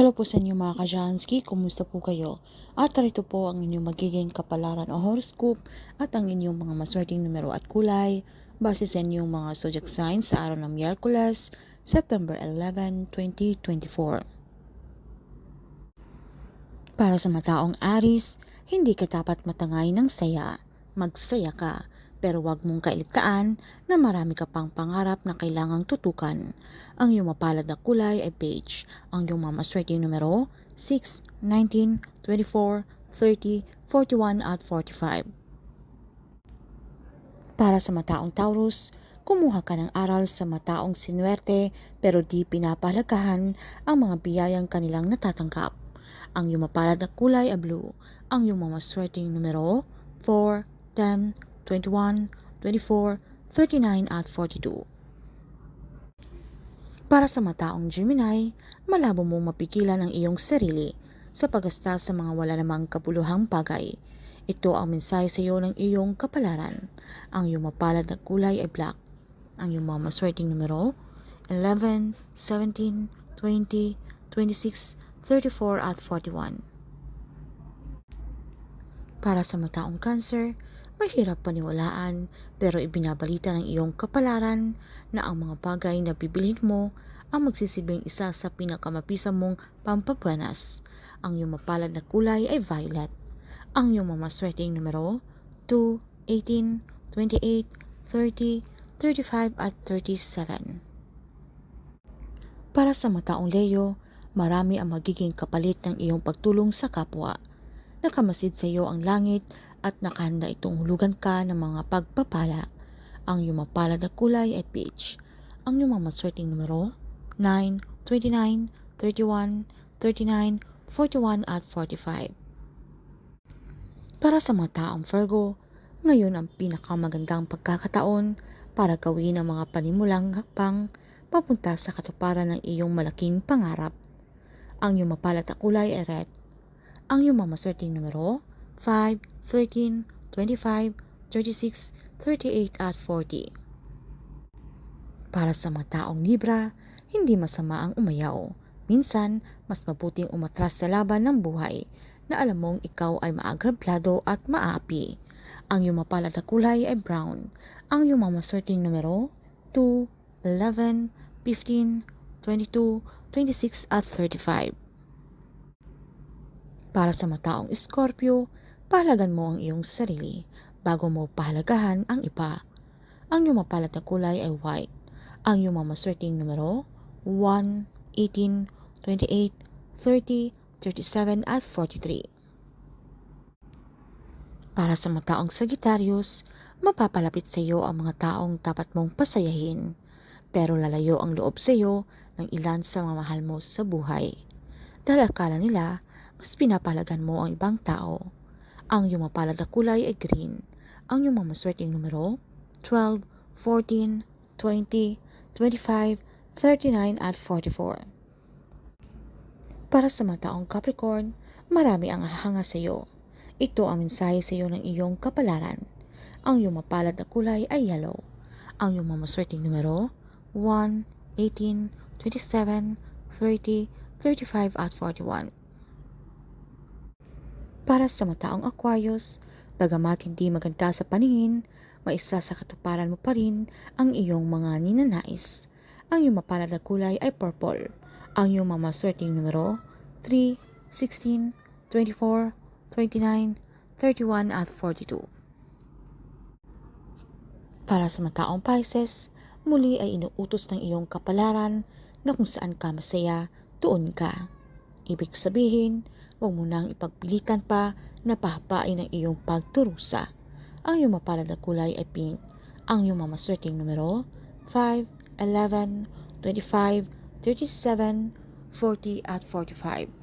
Hello po sa inyo mga kajansky, kumusta po kayo? At narito po ang inyong magiging kapalaran o horoscope at ang inyong mga maswerteng numero at kulay base sa inyong mga zodiac signs sa araw ng Miyerkules, September 11, 2024. Para sa mataong Aris, hindi ka dapat matangay ng saya. Magsaya ka, pero wag mong kailigtaan na marami ka pang pangarap na kailangang tutukan. Ang iyong mapalad na kulay ay beige. Ang iyong mamaswerteng numero, 6, 19, 24, 30, 41 at 45. Para sa mataong Taurus, kumuha ka ng aral sa mataong sinuwerte pero di pinapahalagahan ang mga biyayang kanilang natatanggap. Ang iyong mapalad na kulay ay blue. Ang iyong mamaswerteng numero, 4, 10, 21, 24, 39 at 42. Para sa mataong Gemini, malabo mong mapigilan ang iyong sarili sa paggasta sa mga wala namang kabuluhang bagay. Ito ang mensahe sa iyo ng iyong kapalaran. Ang iyong mapalad na kulay ay black. Ang iyong mga maswerteng numero, 11, 17, 20, 26, 34 at 41. Para sa mataong cancer, mahirap paniwalaan pero ibinabalita ng iyong kapalaran na ang mga bagay na bibilhin mo ang magsisibing isa sa pinakamapisa mong pampabuenas. Ang iyong mapalad na kulay ay violet. Ang iyong mamaswerteng numero 2, 18, 28, 30, 35 at 37. Para sa mataong Leo, marami ang magiging kapalit ng iyong pagtulong sa kapwa. Nakamasid sa iyo ang langit at nakahanda itong hulugan ka ng mga pagpapala. Ang iyong mapalad na kulay ay peach. Ang iyong mga maswerteng numero 9, 29, 31, 39, 41 at 45. Para sa mga taong Virgo, ngayon ang pinakamagandang pagkakataon para gawin ang mga panimulang hakbang papunta sa katuparan ng iyong malaking pangarap. Ang iyong mapalad na kulay ay red. Ang iyong mamaswerteng numero 5, 13, 25, 36, 38 at 40. Para sa mga taong Libra, hindi masama ang umayaw. Minsan, mas mabuting umatras sa laban ng buhay na alam mong ikaw ay maagrablado at maapi. Ang iyong mapalad na kulay ay brown. Ang iyong mamaswerteng numero 2, 11, 15, 22, 26 at 35. Para sa mataong Scorpio, pahalagan mo ang iyong sarili bago mo pahalagahan ang iba. Ang iyong mapalad na kulay ay white. Ang iyong mamaswerteng numero 1, 18, 28, 30, 37 at 43. Para sa mga taong Sagittarius, mapapalapit sa iyo ang mga taong dapat mong pasayahin, pero lalayo ang loob sa iyo ng ilan sa mga mahal mo sa buhay. Dahil akala nila, mas pinapalagan mo ang ibang tao. Ang iyong mapalad na kulay ay green. Ang iyong mamaswerteng numero, 12, 14, 20, 25, 39 at 44. Para sa mga taong Capricorn, marami ang hanga sa iyo. Ito ang mensahe sa iyo ng iyong kapalaran. Ang iyong mapalad na kulay ay yellow. Ang iyong mamaswerteng numero, 1, 18, 27, 30, 35 at 41. Para sa mataong Aquarius, bagamat hindi maganda sa paningin, maisa sa katuparan mo pa rin ang iyong mga ninanais. Ang iyong mapalad na kulay ay purple. Ang iyong mamaswerteng numero 3, 16, 24, 29, 31 at 42. Para sa mataong Pisces, muli ay inuutos ng iyong kapalaran na kung saan ka masaya, doon ka. Ibig sabihin, huwag mo nang ipagpilitan pa na pahapain ang iyong pagturusa. Ang iyong mapalad na kulay ay pink. Ang iyong mamaswerteng numero 5, 11, 25, 37, 40 at 45.